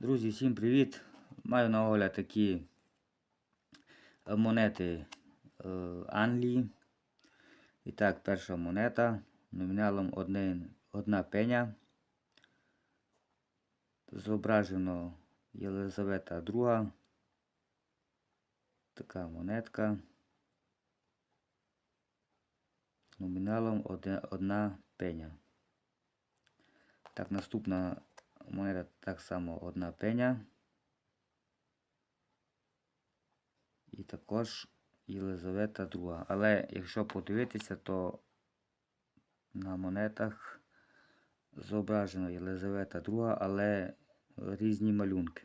Друзі, всім привіт! Маю на огляд такі е, монети е, Англії. І так, перша монета номіналом 1 пеня. Зображено Єлизавета II. Така монетка. Номіналом 1 пеня. Так, наступна монета так само одна пеня. І також Єлизавета II. Але якщо подивитися, то на монетах зображено Єлизавета II, але різні малюнки.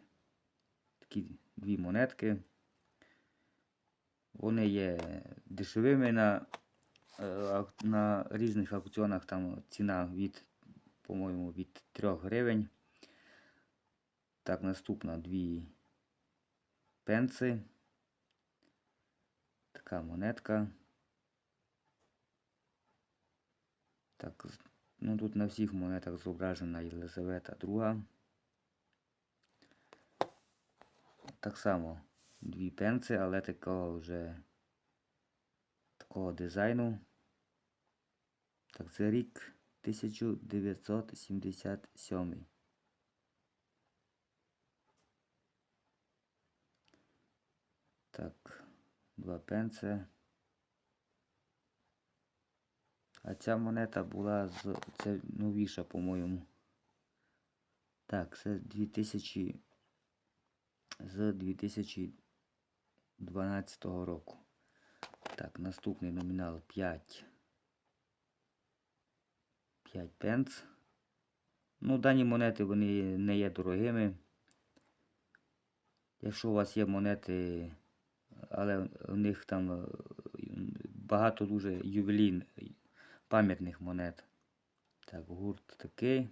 Такі дві монетки. Вони є дешевими на, е, на різних аукціонах там ціна від, по-моєму, від 3 гривень. Так, наступна дві пенси. Така монетка. Так, ну тут на всіх монетах зображена Єлизавета II. Так само дві пенси, але такого вже такого дизайну. Так, це рік 1977. Так, два пенси. А ця монета була з. Це новіша, по-моєму. Так, це 2000. З 2012 року. Так, наступний номінал 5. 5 пенс. Ну, дані монети вони не є дорогими. Якщо у вас є монети, але в них там е, багато дуже ювелін, пам'ятних монет. Так, гурт такий.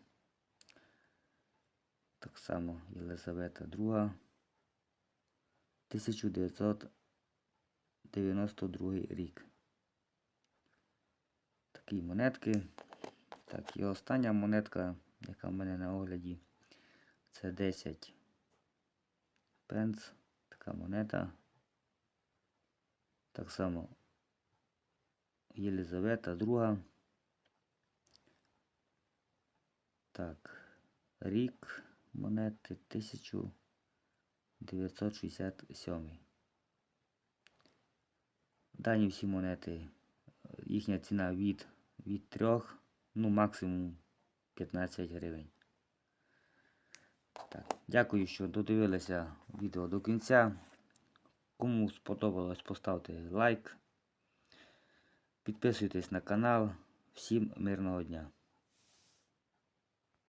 Так само Єлизавета II. 1992 рік. Такі монетки. Так, і остання монетка, яка в мене на огляді, це 10 пенс. Така монета. Так само Єлизавета II. Так, рік монети 1967. Дані всі монети, їхня ціна від, від 3, ну максимум 15 гривень. Так, дякую, що додивилися відео до кінця. Кому сподобалось, поставте лайк. Підписуйтесь на канал. Всім мирного дня!